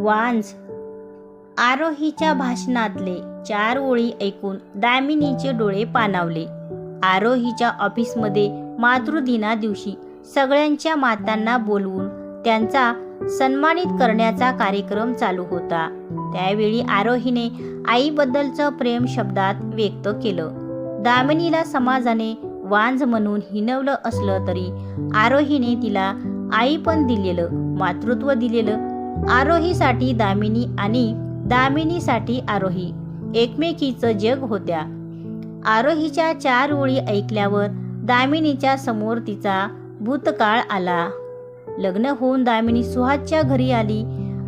वांज आरोहीच्या भाषणातले चार ओळी ऐकून दामिनीचे डोळे पाणावले. आरोहीच्या ऑफिसमध्ये मातृदिना दिवशी सगळ्यांच्या मातांना बोलवून त्यांचा सन्मानित करण्याचा कार्यक्रम चालू होता. त्यावेळी आरोहीने आईबद्दलचं प्रेम शब्दात व्यक्त केलं. दामिनीला समाजाने वांज म्हणून हिनवलं असलं तरी आरोहीने तिला आई पण दिलेलं मातृत्व दिलेलं आरोहीसाठी दामिनी आणि दामिनीसाठी आरोही. एकमेकीचं जग होत्या. आरोहीच्या चार ओळी ऐकल्यावर दामिनीच्या समोर तिचा भूतकाळ आला. लग्न होऊन दामिनी सुहासच्या घरी आली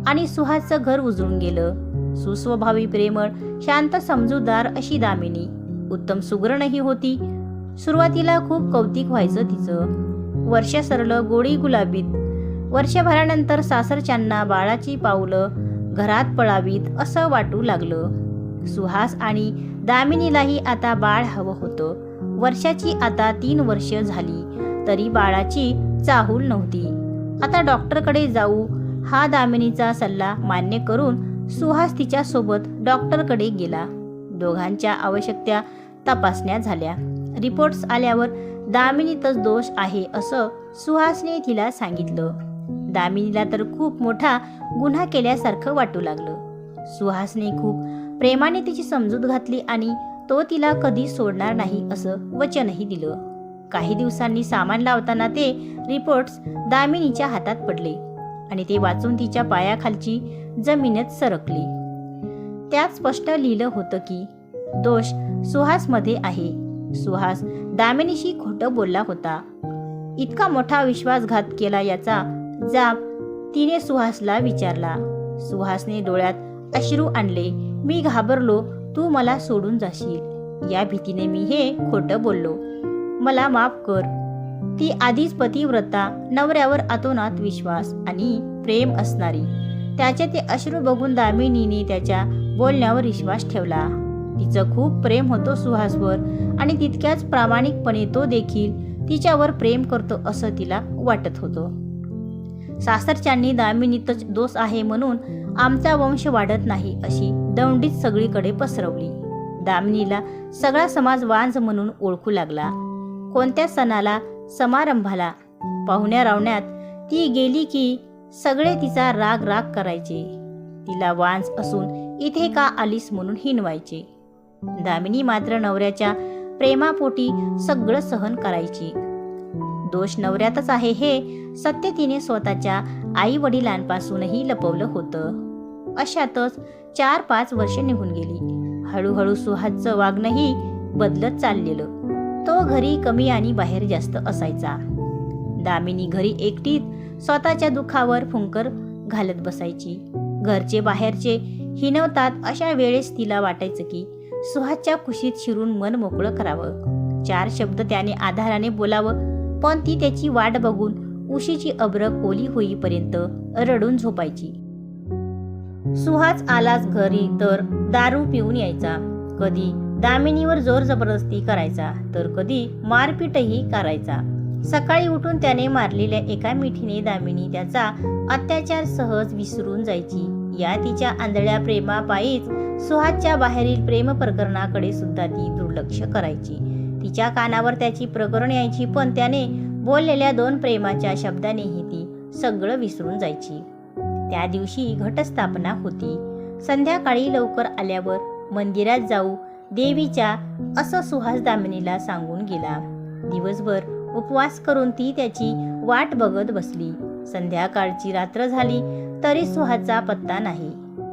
आणि सुहासचं घर उजळून गेलं. सुस्वभावी प्रेमळ शांत समजूदार अशी दामिनी. उत्तम सुगरणही होती. सुरुवातीला खूप कौतिक व्हायचं तिचं. वर्ष सरलं गोडी गुलाबीत. वर्षभरानंतर सासरच्यांना बाळाची पावलं घरात पळावीत असं वाटू लागलं. सुहास आणि दामिनीलाही आता बाळ हवं होतं. वर्षाची आता तीन वर्ष झाली तरी बाळाची चाहूल नव्हती. आता डॉक्टरकडे जाऊ हा दामिनीचा सल्ला मान्य करून सुहास तिच्या सोबत डॉक्टरकडे गेला. दोघांच्या आवश्यकत्या तपासण्या झाल्या. रिपोर्ट्स आल्यावर दामिनीतच दोष आहे असं सुहासने तिला सांगितलं. दामिनीला तर खूप मोठा गुन्हा केल्यासारखं वाटू लागलं. सुहासने खूप प्रेमाने तिची समजूत घातली आणि तो तिला कधी सोडणार नाही असं वचनही दिलं. काही दिवसांनी सामान लावताना ते रिपोर्ट्स दामिनीच्या हातात पडले आणि ते वाचून तिच्या पायाखालची जमीनच सरकली. त्यात स्पष्ट लिहिलं होतं की दोष सुहासमध्ये आहे. सुहास दामिनीशी खोटं बोलला होता. इतका मोठा विश्वासघात केला याचा जाब तिने सुहासला विचारला. सुहासने डोळ्यात अश्रू आणले मी घाबरलो तू मला सोडून जाशील. या भीतीने मी हे खोटं बोललो. मला माफ कर. ती आधीच पतिव्रता नवऱ्यावर अतोनात विश्वास आणि प्रेम असणारी. त्याचे ते अश्रू बघून दामिनीने त्याच्या बोलण्यावर विश्वास ठेवला. तिचं खूप प्रेम होतो सुहासवर आणि तितक्याच प्रामाणिकपणे तो देखील तिच्यावर प्रेम करतो असं तिला वाटत होतं. सासरच्यांनी दामिनीतच दोष आहे म्हणून आमचा वंश वाढत नाही अशी दौंडीत सगळीकडे पसरवली. दामिनीला सगळा समाज वांज म्हणून ओळखू लागला. कोणत्या सणाला समारंभाला पाहुण्या रावण्यात ती गेली की सगळे तिचा राग राग करायचे. तिला वांज असून इथे का आलीस म्हणून हिनवायचे दामिनी मात्र नवऱ्याच्या प्रेमापोटी सगळं सहन करायची. दोष नवऱ्यातच आहे हे सत्य तिने स्वतःच्या आई वडिलांपासूनही लपवलं होतं. अशातच चार पाच वर्ष निघून गेली. हळूहळू सुहासचं वागणंही बदलत चाललेलं. तो घरी कमी आणि बाहेर जास्त असायचा. दामिनी घरी एकटीत स्वतःच्या दुःखावर फुंकर घालत बसायची. घरचे बाहेरचे हिनवतात अशा वेळेस तिला वाटायचं की सुहासच्या कुशीत शिरून मन मोकळं करावं. चार शब्द त्याने आधाराने बोलावं. पण ती त्याची वाट बघून उशीची अब्रक ओली होईपर्यंत रडून झोपायची. सुहास आलाच घरी तर दारू पिऊन यायचा. कधी दामिनीवर जोर जबरदस्ती करायचा तर कधी मारपीटही करायचा. सकाळी उठून त्याने मारलेल्या एका मिठीने दामिनी त्याचा अत्याचार सहज विसरून जायची. या तिच्या आंधळ्या प्रेमापायीच सुहासच्या बाहेरील प्रेम प्रकरणाकडे सुद्धा ती दुर्लक्ष करायची. तिच्या कानावर त्याची प्रकरण यायची पण त्याने बोललेल्या दोन प्रेमाच्या शब्दानेही ती सगळं विसरून जायची. त्या दिवशी घटस्थापना होती. संध्याकाळी लवकर आल्यावर मंदिरात जाऊ देवीच्या असं सुहास दामिनीला सांगून गेला. दिवसभर उपवास करून ती त्याची वाट बघत बसली. संध्याकाळची रात्र झाली तरी सुहासचा पत्ता नाही.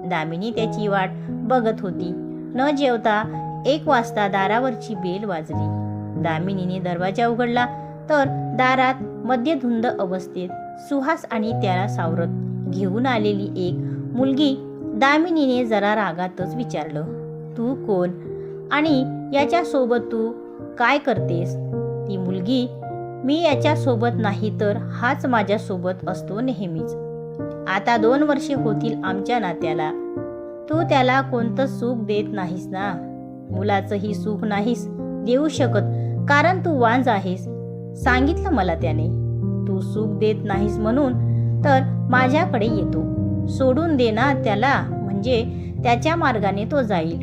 दामिनी त्याची वाट बघत होती. न जेवता एक वाजता दारावरची बेल वाजली. दामिनीने दरवाजा उघडला तर दारात मध्यधुंद अवस्थेत सुहास आणि त्याला सावरत घेऊन आलेली एक मुलगी दामिनीने जरा रागातच विचारलं तू कोण? आणि याच्यासोबत तू काय करतेस? ती मुलगी मी याच्यासोबत नाही तर हाच माझ्यासोबत असतो नेहमीच. आता दोन वर्षे होतील आमच्या नात्याला. तू त्याला कोणतं सुख देत नाहीस ना? मुलाचंही सुख नाहीस देऊ शकत कारण तू वांज आहेस. सांगितलं मला त्याने. तू सुख देत नाहीस म्हणून तर माझ्याकडे येतो सोडून देना त्याला म्हणजे त्याच्या मार्गाने तो जाईल.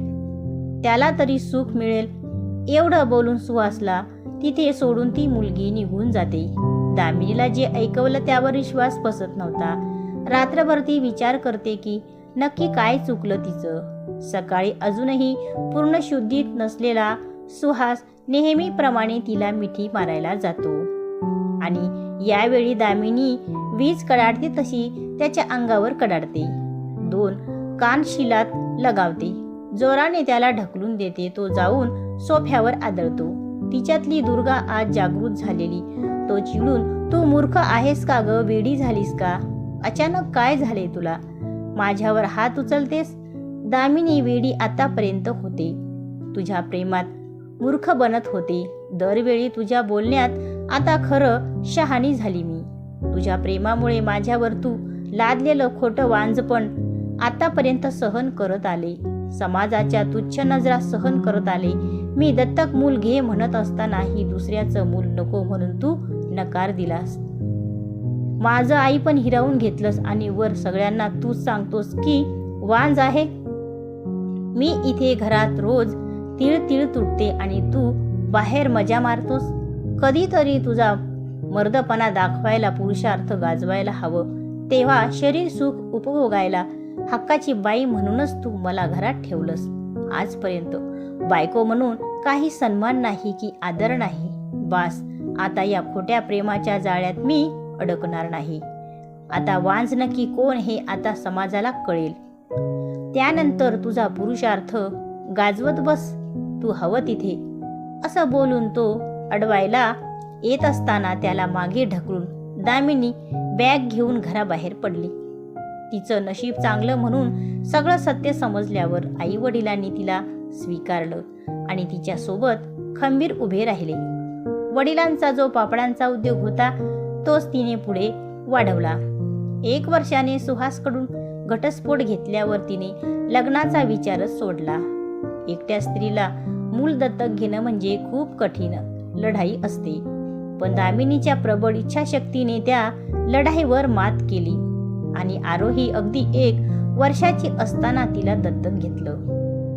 त्याला तरी सुख मिळेल. एवढं बोलून सुहासला तिथे सोडून ती मुलगी निघून जाते. दामिनीला जे ऐकवलं त्यावर विश्वास बसत नव्हता. रात्रभर ती विचार करते की नक्की काय चुकलं तिचं. सकाळी अजूनही पूर्ण शुद्धीत नसलेला सुहास नेहमीप्रमाणे तिला मिठी मारायला जातो. आणि यावेळी दामिनी वीज कडाडते तशी त्याच्या अंगावर कडाडते. दोन कान शिलात लगावते. जोराने त्याला ढकलून देते. तो जाऊन सोफ्यावर आदळतो. तिच्यातली दुर्गा आज जागृत झालेली. तो चिडून तू मूर्ख आहेस का ग? वेडी झालीस का? अचानक काय झाले तुला? माझ्यावर हात उचलतेस? दामिनी वेडी आतापर्यंत होते. तुझ्या प्रेमात मूर्ख बनत होते. दरवेळी तुझ्या बोलण्यात आता खरं शहाणी झाली मी. तुझ्या प्रेमामुळे माझ्यावर तू लादलेलं खोटं वांजपण आतापर्यंत सहन करत आले. समाजाच्या तुच्छ नजरा सहन करत आले. मी दत्तक मूल घे म्हणत असतानाही दुसऱ्याचं मूल नको म्हणून तू नकार दिलास. माझं आई पण हिरावून घेतलंस आणि वर सगळ्यांना तूच सांगतोस की वांज आहे मी इथे घरात रोज तिळ तिळ तुटते आणि तू बाहेर मजा मारतोस. कधीतरी तुझा मर्दपणा दाखवायला पुरुषार्थ गाजवायला हवं. तेव्हा शरीर सुख उपभोगायला हक्काची बाई म्हणूनच तू मला घरात ठेवलंस. आजपर्यंत बायको म्हणून काही सन्मान नाही की आदर नाही. बास आता या खोट्या प्रेमाच्या जाळ्यात मी अडकणार नाही. आता वांज नक्की कोण हे आता समाजाला कळेल. त्यानंतर तुझा पुरुषार्थ गाजवत बस तू हवं तिथे. असं बोलून तो अडवायला येत असताना त्याला मागे ढकलून दामिनी बॅग घेऊन घराबाहेर पडली. तिचं नशीब चांगलं म्हणून सगळं सत्य समजल्यावर आई वडिलांनी तिला स्वीकारलं आणि तिच्या सोबत खंबीर उभे राहिले. वडिलांचा जो पापडांचा उद्योग होता तोच तिने पुढे वाढवला. एक वर्षाने सुहासकडून घटस्फोट घेतल्यावर तिने लग्नाचा विचारच सोडला. एकट्या स्त्रीला मूल दत्तक घेणं म्हणजे खूप कठीण लढाई असते. पण दामिनीच्या प्रबळ इच्छाशक्तीने त्या लढाईवर मात केली आणि आरोही अगदी एक वर्षाची असताना तिला दत्तक घेतलं.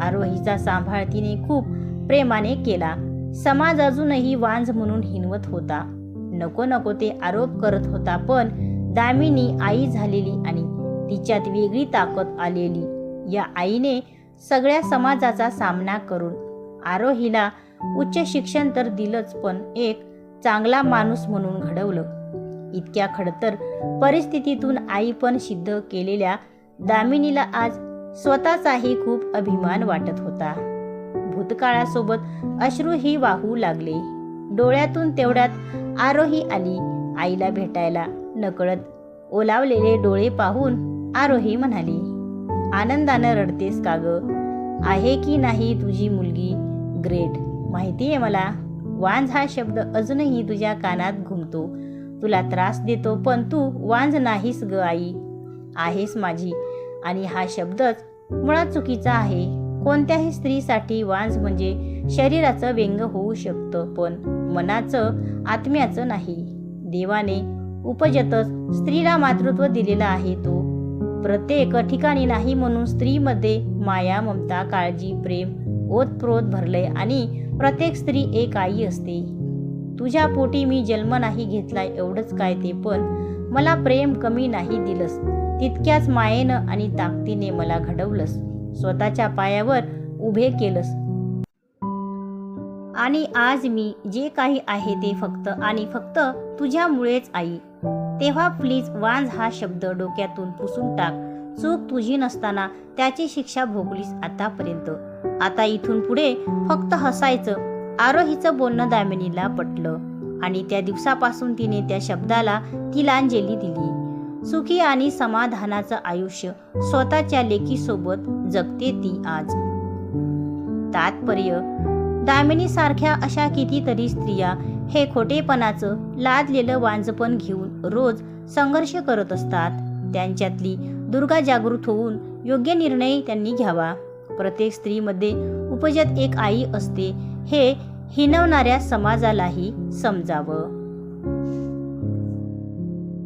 आरोहीचा सांभाळ तिने खूप प्रेमाने केला. समाज अजूनही वांज म्हणून हिनवत होता. नको नको ते आरोप करत होता पण दामिनी आई झालेली आणि तिच्यात वेगळी ताकद आलेली. या आईने सगळ्या समाजाचा सामना करून आरोहीला उच्च शिक्षण तर दिलंच पण एक चांगला माणूस म्हणून घडवलं. इतक्या खडतर परिस्थितीतून आई पण सिद्ध केलेल्या दामिनीला आज स्वतःचाही खूप अभिमान वाटत होता. भूतकाळासोबत अश्रूही वाहू लागले. डोळ्यातून तेवढ्यात आरोही आली. आईला भेटायला नकळत ओलावलेले डोळे पाहून आरोही म्हणाली आनंदानं रडतेस का ग? आहे की नाही तुझी मुलगी? ग्रेट. माहिती आहे मला? वांझ हा शब्द अजूनही तुझ्या कानात घुमतो. तुला त्रास देतो पण तू वांझ नाहीस ग आई. आहेस माझी. आणि हा शब्दच मुळात चुकीचा आहे. कोणत्याही स्त्रीसाठी वांझ म्हणजे शरीराचं व्यंग होऊ शकतं पण मनाचं आत्म्याचं नाही. देवाने उपजतच स्त्रीला मातृत्व दिलेलं आहे तो. प्रत्येक ठिकाणी नाही म्हणून स्त्रीमध्ये माया ममता काळजी प्रेम ओतप्रोत भरले आणि प्रत्येक स्त्री एक आई असते. तुझ्या पोटी मी जन्म नाही घेतला एवढंच काय ते पण मला प्रेम कमी नाही दिलंस. तितक्याच मायेनं आणि ताकदीने मला घडवलंस. स्वतःच्या पायावर उभे केलंस. आणि आज मी जे काही आहे ते फक्त आणि फक्त तुझ्यामुळेच आई. तेव्हा प्लीज वांज हा शब्द डोक्यातून पुसून टाक. चूक तुझी नसताना त्याची शिक्षा भोगलीस आतापर्यंत. आता इथून पुढे फक्त हसायचं आरोहीचं बोलणं दामिनीला पटलं आणि त्या दिवसापासून तिने त्या शब्दाला तिलांजली दिली. सुखी आणि समाधानाचं आयुष्य स्वतःच्या लेकीसोबत जगते ती आज. तात्पर्य दामिनी सारख्या अशा कितीतरी स्त्रिया हे खोटेपणाचं लादलेलं वांजपण घेऊन रोज संघर्ष करत असतात. त्यांच्यातली दुर्गा जागृत होऊन योग्य निर्णय त्यांनी घ्यावा. प्रत्येक स्त्रीमध्ये उपजत एक आई असते हे हिनवणाऱ्या समाजालाही समजावं.